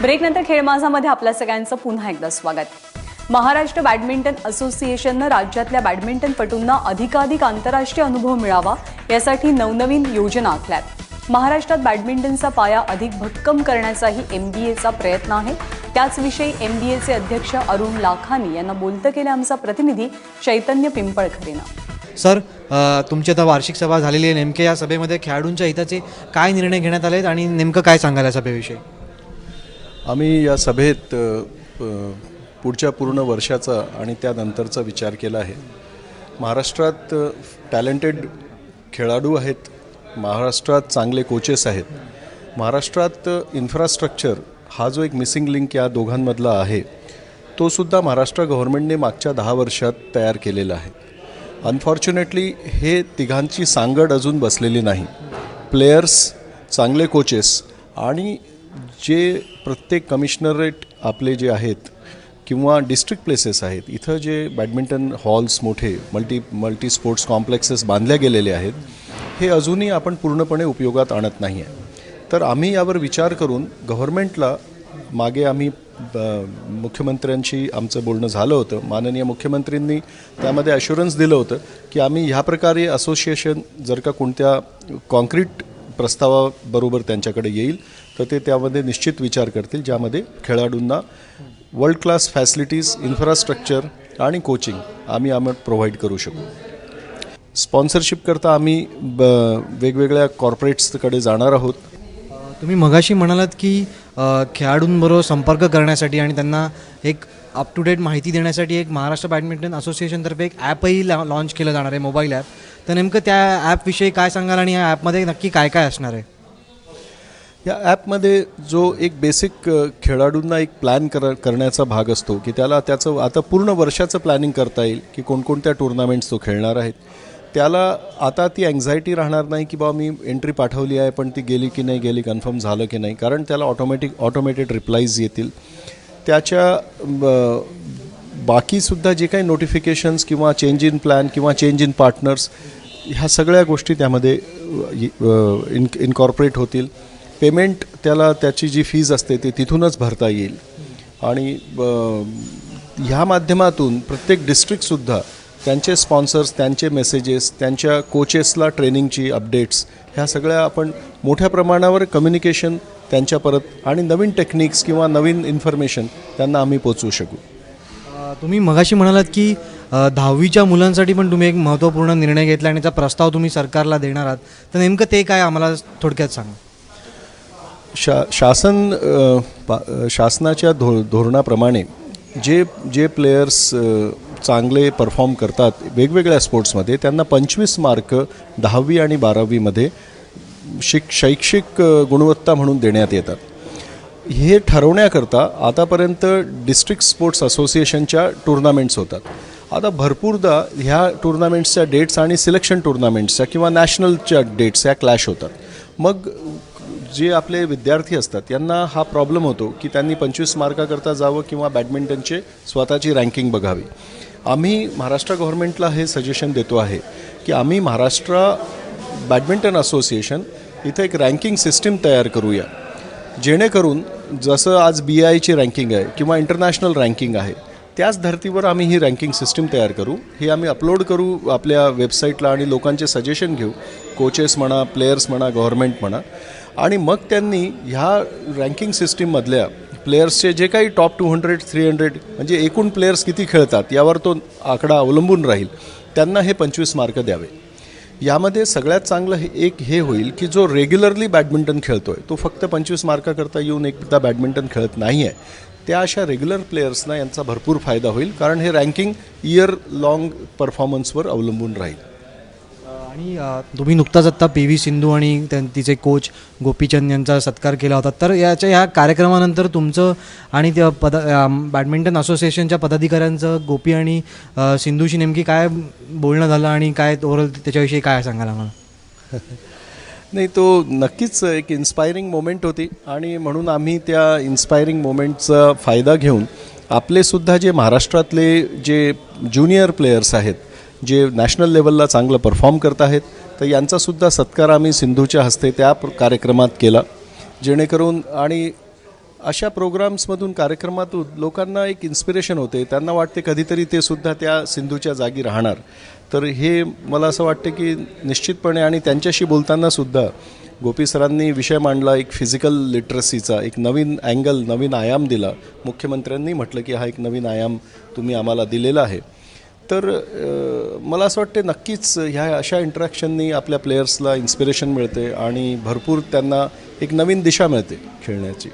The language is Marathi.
ब्रेकनंतर खेळ माझामध्ये आपल्या सगळ्यांचं पुन्हा एकदा स्वागत. महाराष्ट्र बॅडमिंटन असोसिएशननं राज्यातल्या बॅडमिंटनपटूंना अधिकाधिक आंतरराष्ट्रीय अनुभव मिळावा यासाठी नवनवीन योजना आखल्यात. महाराष्ट्रात बॅडमिंटनचा पाया अधिक भक्कम करण्याचाही एम बी एचा प्रयत्न आहे. त्याचविषयी एम बी एचे अध्यक्ष अरुण लाखानी यांना बोलतं केलं आमचा प्रतिनिधी चैतन्य पिंपळखरेनं सर तुमची आता वार्षिक सभा झालेली आहे नेमके या सभेमध्ये खेळाडूंच्या हिताचे काय निर्णय घेण्यात आले आहेत आणि नेमकं काय सांगाल या सभेविषयी? आम्ही या सभेत पुढच्या पूर्ण वर्षाचा आणि त्यानंतरचा विचार केला आहे. महाराष्ट्रात टॅलेंटेड खेळाडू आहेत महाराष्ट्रात चांगले कोचेस आहेत. महाराष्ट्रात इन्फ्रास्ट्रक्चर हा जो एक मिसिंग लिंक या दोघांमधला आहे तो सुद्धा महाराष्ट्र गव्हर्नमेंटने मागच्या दहा वर्षात तयार केलेला आहे. अनफॉर्च्युनेटली हे तिघांची सांगड अजून बसलेली नाही. प्लेयर्स चांगले कोचेस आणि जे प्रत्येक कमिशनरेट आपले जे आहेत किंवा डिस्ट्रिक्ट प्लेसेस आहेत इथं जे बॅडमिंटन हॉल्स मोठे मल्टी मल्टी स्पोर्ट्स कॉम्प्लेक्सेस बांधले गेलेले आहेत हे अजूनही आपण पूर्णपणे उपयोगात आणत नाही आहे. तर आम्ही यावर विचार करून गव्हर्नमेंटला मागे आम्ही मुख्यमंत्र्यांशी आमचं बोलणं झालं होतं. माननीय मुख्यमंत्र्यांनी त्यामध्ये अश्युरन्स दिलं होतं की आम्ही ह्या प्रकारे असोसिएशन जर का कोणत्या कॉन्क्रीट प्रस्तावाबरोबर त्यांच्याकडे येईल तर ते त्यामध्ये निश्चित विचार करतील ज्यामध्ये खेळाडूंना वर्ल्ड क्लास फॅसिलिटीज इन्फ्रास्ट्रक्चर आणि कोचिंग आम्ही आम्ही प्रोव्हाइड करू शकू. स्पॉन्सरशिप करता आम्ही ब वेगवेगळ्या कॉर्पोरेट्सकडे जाणार आहोत. तुम्ही मगाशी म्हणालात की खेळाडूंबरोबर संपर्क करण्यासाठी आणि त्यांना एक अप टू डेट माहिती देण्यासाठी एक महाराष्ट्र बॅडमिंटन असोसिएशनतर्फे एक ॲपही लॉन्च केलं जाणार आहे मोबाईल ॲप तर नेमकं त्या ॲपविषयी काय सांगाल आणि या ॲपमध्ये नक्की काय काय असणार आहे? या ॲपमध्ये जो एक बेसिक खेळाडूंना एक प्लॅन कर करण्याचा भाग असतो की त्याला त्याचं आता पूर्ण वर्षाचं प्लॅनिंग करता येईल की कोणकोणत्या टुर्नामेंट्स तो खेळणार आहेत त्याला आता ती अँझायटी राहणार नाही की बाबा मी एंट्री पाठवली आहे पण ती गेली की नाही गेली कन्फर्म झालं की नाही कारण त्याला ऑटोमॅटिक ऑटोमेटेड रिप्लाईज येतील. त्याच्या ब- बाकीसुद्धा जे काही नोटिफिकेशन्स किंवा चेंज इन प्लॅन किंवा चेंज इन पार्टनर्स ह्या सगळ्या गोष्टी त्यामध्ये इन इनकॉर्पोरेट होतील. पेमेंट त्याला त्याची जी फीज असते ती तिथूनच भरता येईल. आणि ह्या माध्यमातून प्रत्येक डिस्ट्रिक्टसुद्धा त्यांचे स्पॉन्सर्स त्यांचे मेसेजेस त्यांच्या कोचेसला ट्रेनिंगची अपडेट्स ह्या सगळ्या आपण मोठ्या प्रमाणावर कम्युनिकेशन त्यांच्या परत आणि नवीन टेक्निक्स किंवा नवीन इन्फॉर्मेशन त्यांना आम्ही पोचवू शकू. तुम्ही मगाशी म्हणालात की दहावीच्या मुलांसाठी पण तुम्ही एक महत्त्वपूर्ण निर्णय घेतला आणि त्याचा प्रस्ताव तुम्ही सरकारला देणार आहात. तर नेमकं ते काय आम्हाला थोडक्यात सांगा. शा शासन शासनाच्या धो धोरणाप्रमाणे जे जे प्लेयर्स चांगले परफॉर्म करतात वेगवेगळ्या स्पोर्ट्समध्ये त्यांना पंचवीस मार्क दहावी आणि बारावीमध्ये शिक शैक्षिक गुणवत्ता म्हणून देण्यात येतात. हे ठरवण्याकरता आतापर्यंत डिस्ट्रिक्ट स्पोर्ट्स असोसिएशनच्या टुर्नामेंट्स होतात. आता भरपूरदा ह्या टुर्नामेंट्सच्या डेट्स आणि सिलेक्शन टुर्नामेंट्सच्या किंवा नॅशनलच्या डेट्स ह्या क्लॅश होतात. मग जे आपले विद्यार्थी असतात यांना हा प्रॉब्लेम होतो की त्यांनी पंचवीस मार्काकरता जावं किंवा बॅडमिंटनचे स्वतःची रँकिंग बघावी. आम्ही महाराष्ट्र गव्हर्नमेंटला हे सजेशन देतो आहे की आम्ही महाराष्ट्र बॅडमिंटन असोसिएशन इथं एक रँकिंग सिस्टीम तयार करूया. जेणेकरून जसं आज बी आयची रँकिंग आहे किंवा इंटरनॅशनल रँकिंग आहे त्याच धर्तीवर आम्ही ही रँकिंग सिस्टीम तयार करू. हे आम्ही अपलोड करू आपल्या वेबसाईटला आणि लोकांचे सजेशन घेऊ. कोचेस म्हणा प्लेयर्स म्हणा गव्हर्नमेंट म्हणा. आणि मग त्यांनी ह्या रँकिंग सिस्टीममधल्या प्लेयर्सचे जे काही top two hundred three hundred म्हणजे एकूण प्लेयर्स किती खेळतात यावर तो आकडा अवलंबून राहील. त्यांना हे पंचवीस मार्क द्यावे. यामध्ये सगळ्यात चांगलं हे एक हे होईल की जो रेग्युलरली बॅडमिंटन खेळतो आहे तो फक्त पंचवीस मार्काकरता येऊन एकदा बॅडमिंटन खेळत नाही आहे त्या अशा रेग्युलर प्लेयर्सना यांचा भरपूर फायदा होईल कारण हे रँकिंग इयर लाँग परफॉर्मन्सवर अवलंबून राहील. आणि तुम्ही नुकताच आत्ता पी व्ही सिंधू आणि त्यां- तिचे कोच गोपीचंद यांचा सत्कार केला होता. तर याच्या ह्या कार्यक्रमानंतर तुमचं आणि त्या पद बॅडमिंटन असोसिएशनच्या पदाधिकाऱ्यांचं गोपी आणि सिंधूशी नेमकी काय बोलणं झालं आणि काय ओव्हरऑल त्याच्याविषयी काय सांगाल आम्हाला? नाही तो नक्कीच एक इन्स्पायरिंग मोमेंट होती. आणि म्हणून आम्ही त्या इन्स्पायरिंग मोमेंटचा फायदा घेऊन आपलेसुद्धा जे महाराष्ट्रातले जे ज्युनियर प्लेयर्स आहेत जे नॅशनल लेवलला चांगलं परफॉर्म करत आहेत तर यांचासुद्धा सत्कार आम्ही सिंधूच्या हस्ते त्या प्र- कार्यक्रमात केला. जेणेकरून आणि अशा प्रोग्राम्समधून कार्यक्रमातून लोकांना एक इन्स्पिरेशन होते. त्यांना वाटते कधीतरी ते सुद्धा त्या सिंधूच्या जागी राहणार. तर हे मला असं वाटतं की निश्चितपणे आणि त्यांच्याशी बोलताना सुद्धा गोपी सरांनी विषय मांडला एक फिजिकल लिटरसीचा एक नवीन अँगल नवीन आयाम दिला. मुख्यमंत्र्यांनी म्हटलं की हा एक नवीन आयाम तुम्ही आम्हाला दिलेला आहे. तर मला असं वाटते नक्कीच ह्या अशा इंटरॅक्शननी आपल्या प्लेयर्सला इन्स्पिरेशन मिळते आणि भरपूर त्यांना एक नवीन दिशा मिळते खेळण्याची.